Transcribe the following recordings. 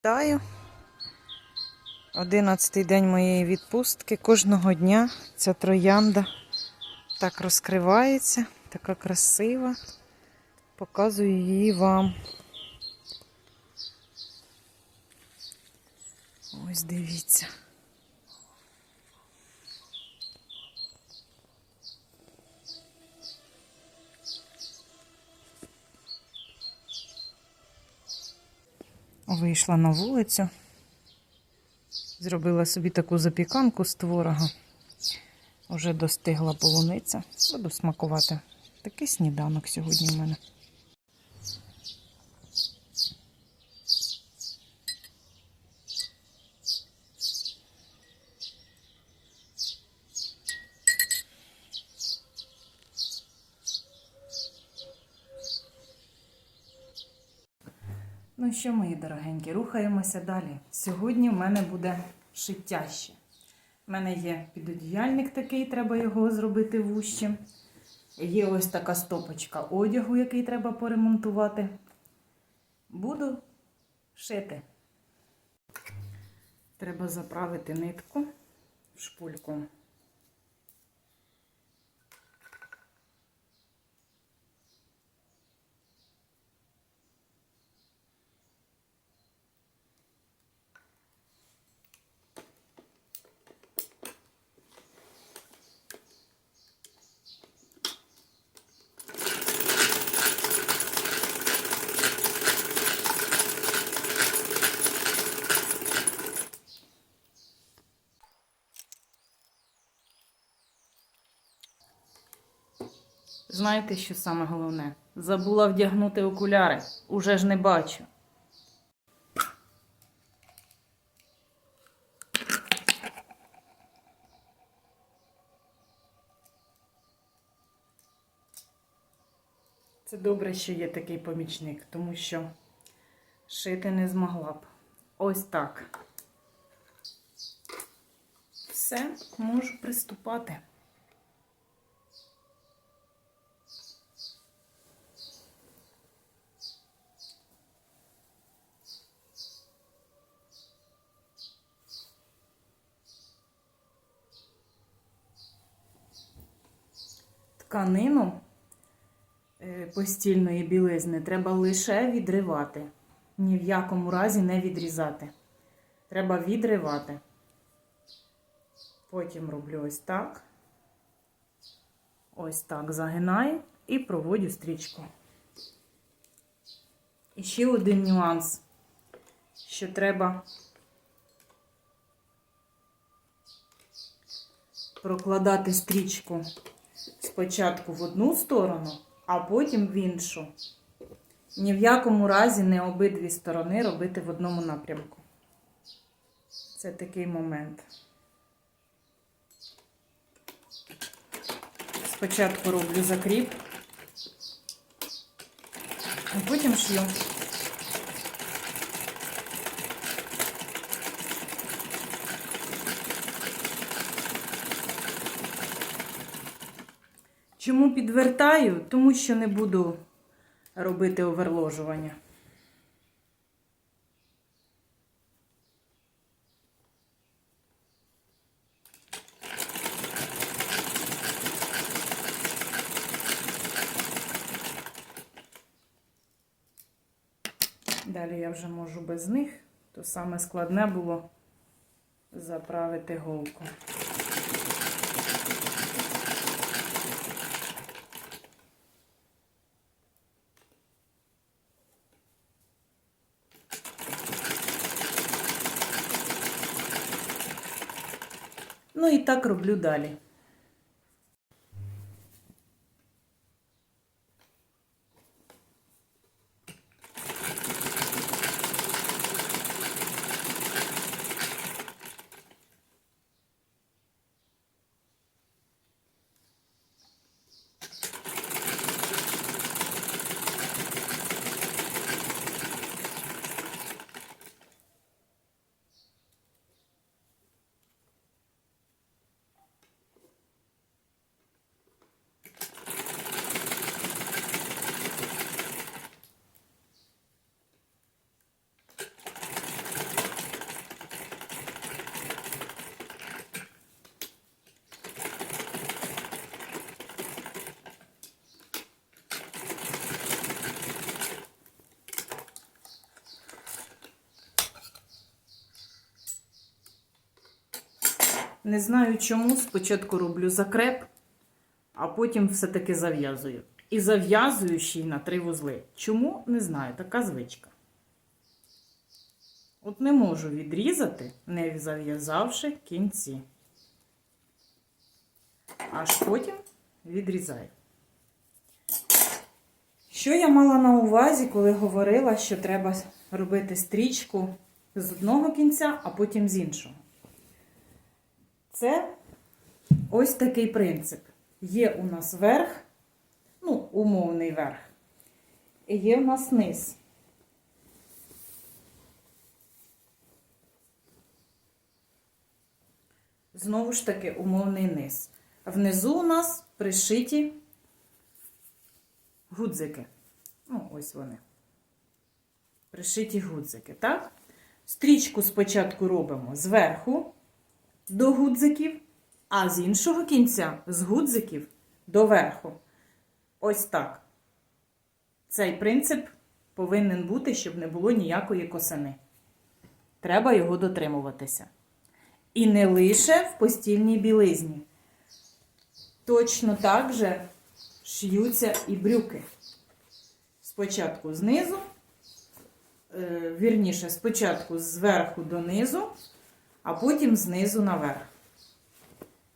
Вітаю. Одинадцятий день моєї відпустки. Кожного дня ця троянда так розкривається, така красива. Показую її вам. Ось дивіться. Вийшла на вулицю. Зробила собі таку запіканку з творога. Уже достигла полуниця. Буду смакувати. Такий сніданок сьогодні в мене. Ну що, мої дорогенькі, рухаємося далі. Сьогодні в мене буде шиттяще. У мене є підодіяльник такий, треба його зробити вущим. Є ось така стопочка одягу, який треба поремонтувати. Буду шити. Треба заправити нитку в шпульку. Знаєте, що саме головне? Забула вдягнути окуляри. Уже ж не бачу. Це добре, що є такий помічник, тому що шити не змогла б. Ось так. Все, можу приступати. Тканину е, постільної білизни треба лише відривати. Ні в якому разі не відрізати. Треба відривати. Потім роблю ось так. Ось так загинаю і проводю стрічку. І ще один нюанс, що треба прокладати стрічку спочатку в одну сторону, а потім в іншу. Ні в якому разі не обидві сторони робити в одному напрямку. Це такий момент. Спочатку роблю закріп, а потім шью. Чому підвертаю? Тому що не буду робити оверложування. Далі я вже можу без них, то саме складне було заправити голку. Ну і так роблю далі. Не знаю чому. Спочатку роблю закреп, а потім все-таки зав'язую. І зав'язую ще й на три вузли. Чому? Не знаю, така звичка. От не можу відрізати, не зав'язавши кінці. Аж потім відрізаю. Що я мала на увазі, коли говорила, що треба робити стрічку з одного кінця, а потім з іншого? Це ось такий принцип. Є у нас верх, ну, умовний верх, і є у нас низ. Знову ж таки, умовний низ. Внизу у нас пришиті гудзики. Ну, ось вони. Пришиті гудзики, так? Стрічку спочатку робимо зверху до гудзиків, а з іншого кінця з гудзиків до верху. Ось так. Цей принцип повинен бути, щоб не було ніякої косини. Треба його дотримуватися. І не лише в постільній білизні. Точно так же шиються і брюки. Спочатку знизу, е, вірніше, спочатку зверху донизу, а потім знизу наверх.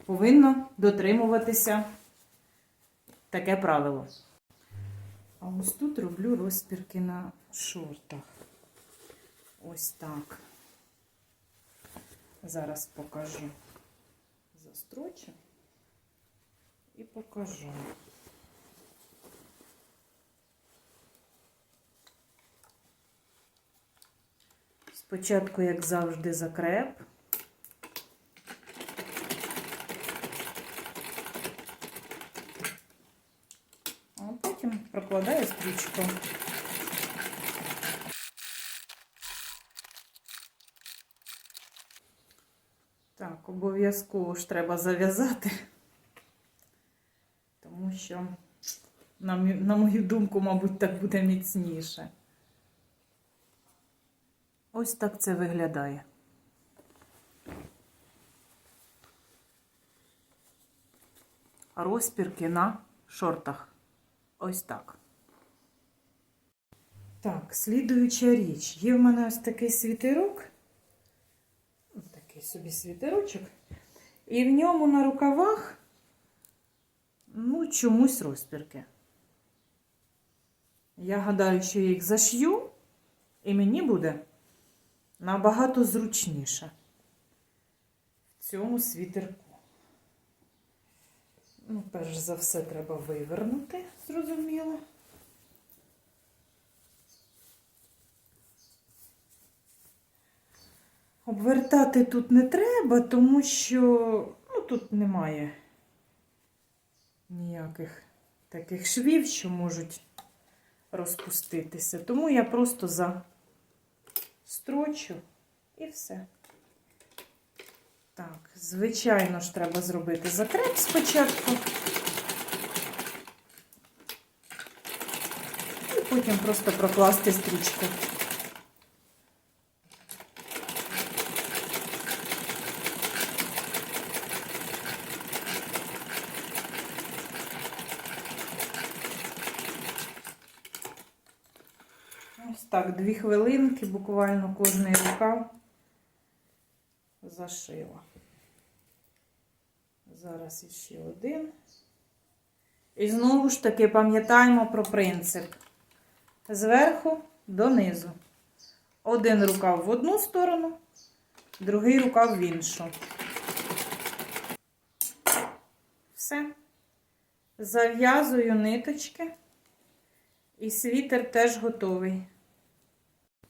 Повинно дотримуватися таке правило. А ось тут роблю розпірки на шортах. Ось так. Зараз покажу. Застрочу і покажу. Спочатку, як завжди, закреп. А потім прокладаю стрічку. Так, обов'язково ж треба зав'язати, тому що, на, на мою думку, мабуть, так буде міцніше. Ось так це виглядає. Розпірки на шортах. Ось так. Так, слідуюча річ. Є в мене ось такий світерок. Такий собі світерочок. І в ньому на рукавах, ну, чомусь розпірки. Я гадаю, що я їх зашью, і мені буде набагато зручніше в цьому світерку. Ну, перш за все, треба вивернути, зрозуміло. Обвертати тут не треба, тому що ну, тут немає ніяких таких швів, що можуть розпуститися. Тому я просто застрочу і все. Так, звичайно ж, треба зробити закреп спочатку. І потім просто прокласти стрічку. Ось так, дві хвилинки, буквально кожний рукав зашила. Зараз іще один. І знову ж таки пам'ятаємо про принцип. Зверху донизу. Один рукав в одну сторону, другий рукав в іншу. Все. Зав'язую ниточки. І світер теж готовий.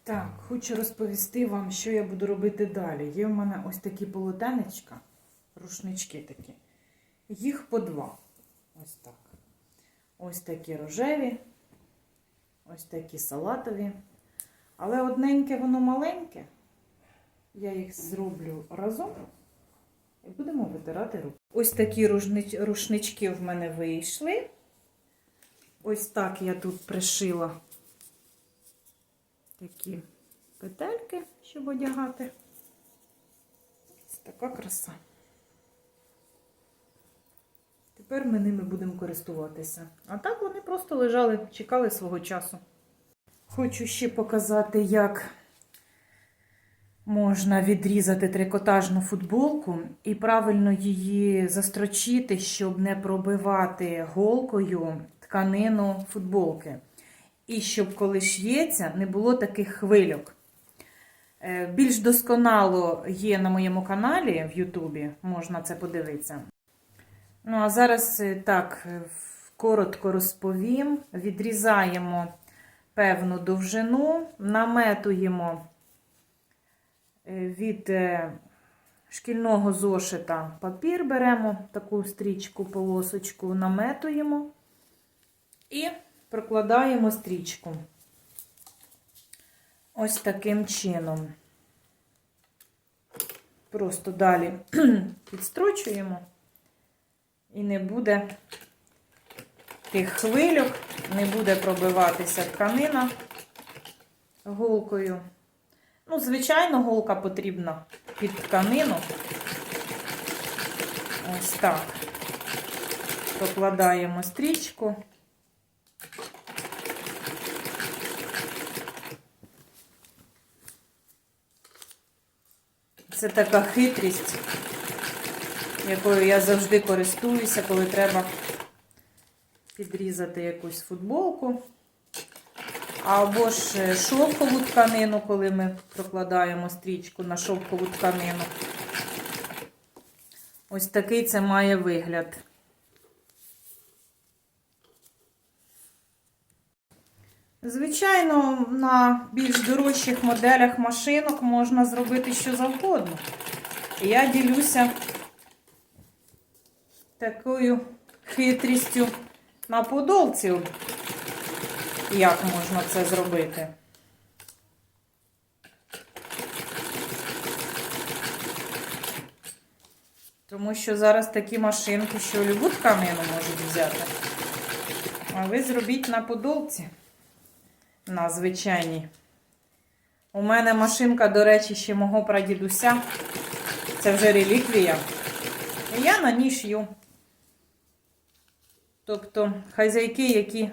Так, хочу розповісти вам, що я буду робити далі. Є в мене ось такі полотенечка, рушнички такі. Їх по два. Ось так. Ось такі рожеві, ось такі салатові. Але одненьке воно маленьке. Я їх зроблю разом і будемо витирати руки. Ось такі рушнички в мене вийшли. Ось так я тут пришила такі петельки, щоб одягати. Ось така краса. Тепер ми ними будемо користуватися. А так вони просто лежали, чекали свого часу. Хочу ще показати, як можна відрізати трикотажну футболку і правильно її застрочити, щоб не пробивати голкою тканину футболки. І щоб коли ш'ється, не було таких хвильок. Е, Більш досконало є на моєму каналі в Ютубі, можна це подивитися. Ну, а зараз е, так, е, коротко розповім. Відрізаємо певну довжину, наметуємо від шкільного зошита папір, беремо таку стрічку, полосочку, наметуємо і прокладаємо стрічку. Ось таким чином. Просто далі підстрочуємо і не буде тих хвильок, не буде пробиватися тканина голкою. Ну, звичайно, голка потрібна під тканину. Ось так. Прокладаємо стрічку. Це така хитрість, якою я завжди користуюся, коли треба підрізати якусь футболку. Або ж шовкову тканину, коли ми прокладаємо стрічку на шовкову тканину. Ось такий це має вигляд. Звичайно, на більш дорожчих моделях машинок можна зробити що завгодно. Я ділюся такою хитрістю на подолці, як можна це зробити. Тому що зараз такі машинки, що любу тканину можуть взяти. А ви зробіть на подолці. На звичайній. У мене машинка, до речі, ще мого прадідуся. Це вже реліквія. І я на ній шью. Тобто хазяйки, які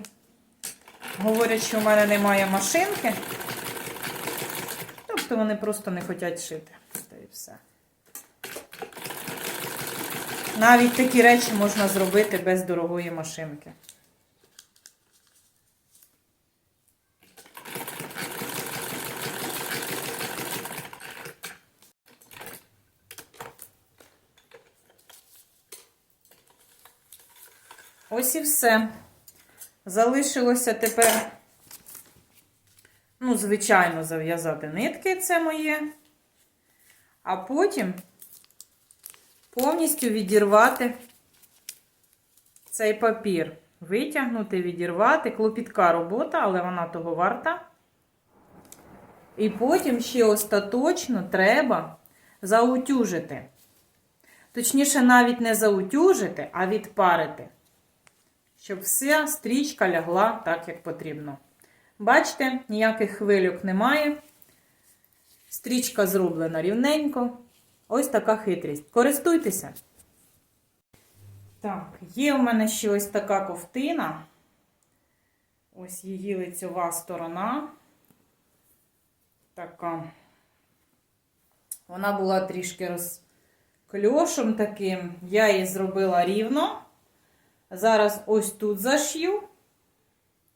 говорять, що в мене немає машинки, тобто вони просто не хочуть шити. Та і все. Навіть такі речі можна зробити без дорогої машинки. Ось і все. Залишилося тепер, ну, звичайно, зав'язати нитки, це моє. А потім повністю відірвати цей папір. Витягнути, відірвати. Клопітка робота, але вона того варта. І потім ще остаточно треба заутюжити. Точніше, навіть не заутюжити, а відпарити щоб вся стрічка лягла так, як потрібно. Бачите, ніяких хвильок немає. Стрічка зроблена рівненько. Ось така хитрість. Користуйтеся. Так, є у мене ще ось така ковтина. Ось її лицьова сторона. Така. Вона була трішки розкльошем таким. Я її зробила рівно. Зараз ось тут зашью.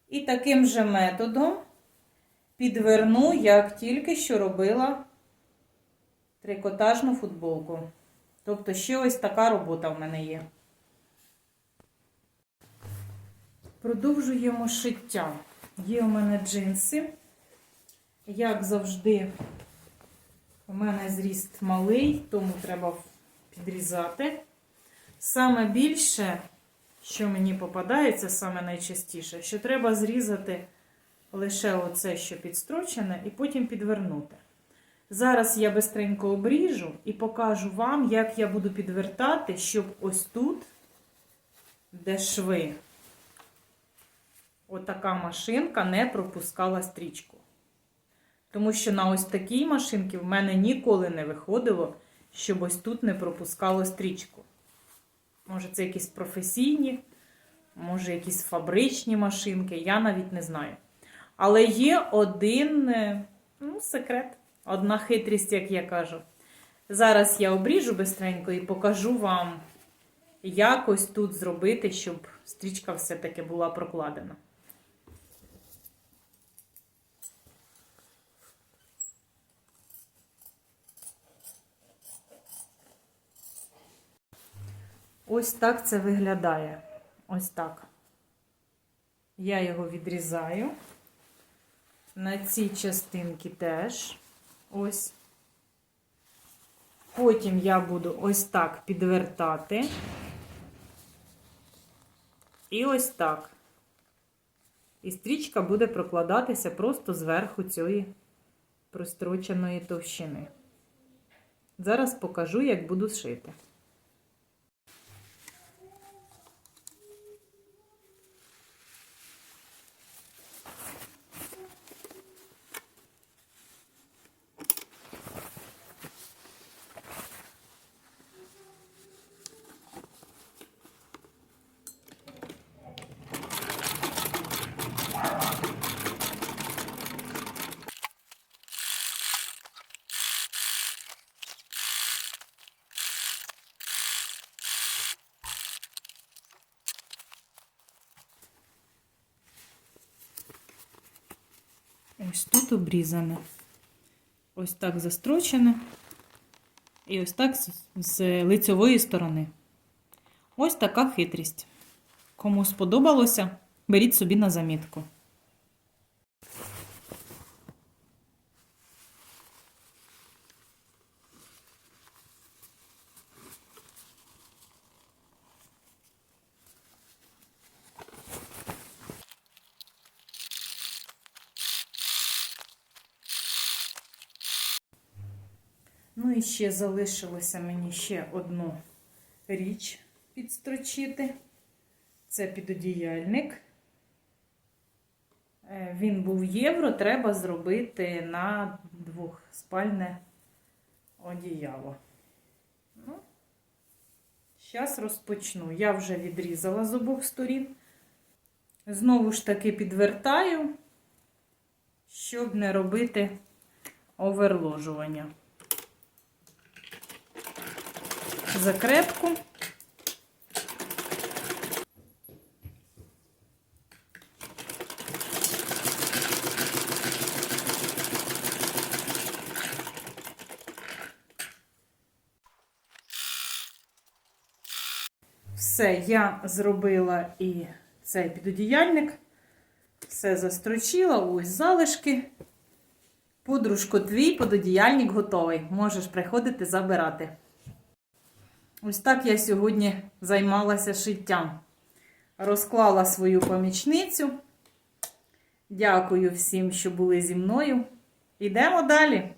І таким же методом підверну, як тільки що робила трикотажну футболку. Тобто, ще ось така робота в мене є. Продовжуємо шиття. Є у мене джинси. Як завжди, у мене зріст малий, тому треба підрізати. Саме більше що мені попадається саме найчастіше, що треба зрізати лише оце, що підстрочене, і потім підвернути. Зараз я бистренько обріжу і покажу вам, як я буду підвертати, щоб ось тут, де шви, отака машинка не пропускала стрічку. Тому що на ось такій машинці в мене ніколи не виходило, щоб ось тут не пропускало стрічку. Може, це якісь професійні, може, якісь фабричні машинки, я навіть не знаю. Але є один е, ну, секрет, одна хитрість, як я кажу. Зараз я обріжу бистренько і покажу вам, якось тут зробити, щоб стрічка все-таки була прокладена. Ось так це виглядає. Ось так. Я його відрізаю. На цій частинці теж. Ось. Потім я буду ось так підвертати. І ось так. І стрічка буде прокладатися просто зверху цієї простроченої товщини. Зараз покажу, як буду шити. Ось тут обрізане. Ось так застрочене. І ось так з, лицевої сторони. Ось така хитрість. Кому сподобалося, беріть собі на замітку. Ну і ще залишилося мені ще одну річ підстрочити. Це підодіяльник. Е, Він був євро, треба зробити на двохспальне одіяло. Ну, Зараз розпочну. Я вже відрізала з обох сторін. Знову ж таки підвертаю, щоб не робити оверложування. Закрепку. Все, я зробила і цей підодіяльник. Все застрочила, ось залишки. Подружко, твій пододіяльник готовий. Можеш приходити забирати. Ось так я сьогодні займалася шиттям. Розклала свою помічницю. Дякую всім, що були зі мною. Йдемо далі.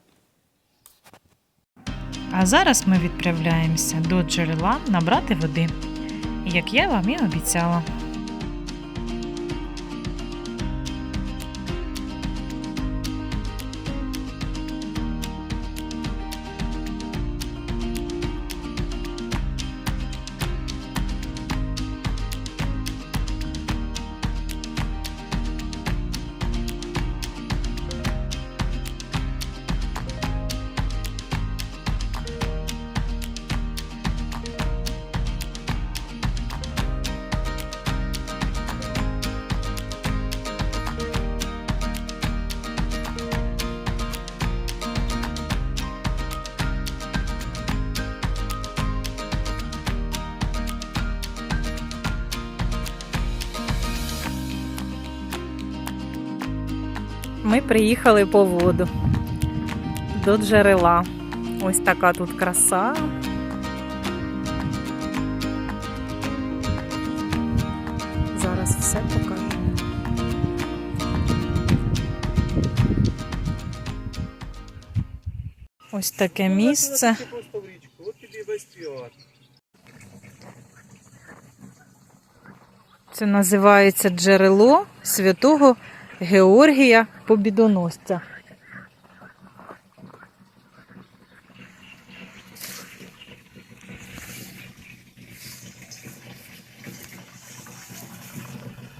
А зараз ми відправляємося до джерела набрати води, як я вам і обіцяла. Ми приїхали по воду до джерела. Ось така тут краса. Зараз все покажу. Ось таке місце. Весь піар. Це називається джерело святого Георгія Побідоносця.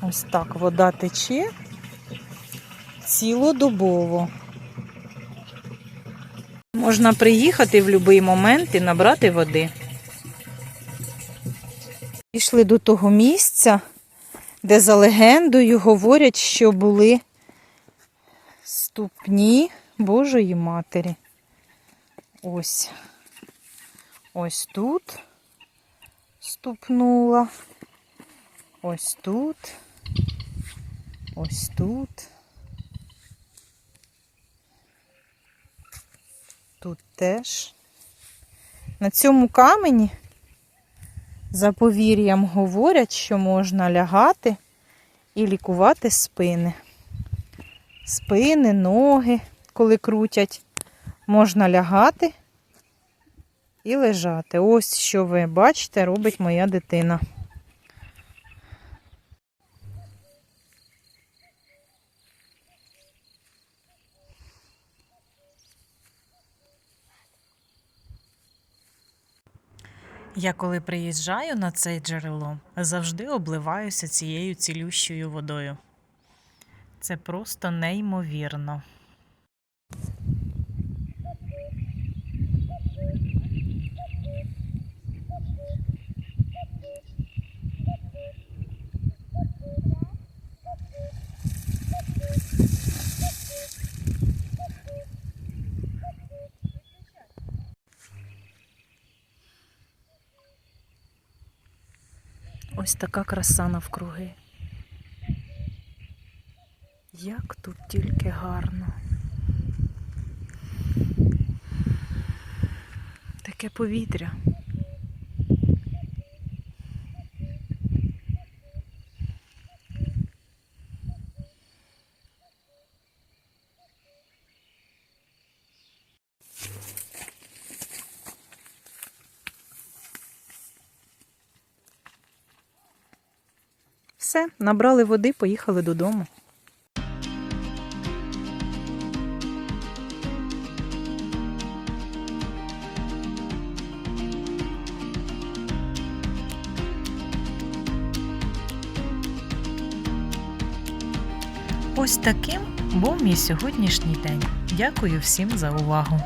Ось так вода тече цілодобово. Можна приїхати в будь-який момент і набрати води. Пішли до того місця де за легендою говорять, що були ступні Божої Матері. Ось. Ось тут ступнула. Ось тут. Ось тут. Тут теж. На цьому камені за повір'ям говорять, що можна лягати і лікувати спини. Спини, ноги, коли крутять, можна лягати і лежати. Ось що ви бачите, робить моя дитина. Я коли приїжджаю на це джерело, завжди обливаюся цією цілющою водою. Це просто неймовірно. Ось така краса навкруги. Як тут тільки гарно. Таке повітря. Все, набрали води, поїхали додому. Ось таким був мій сьогоднішній день. Дякую всім за увагу.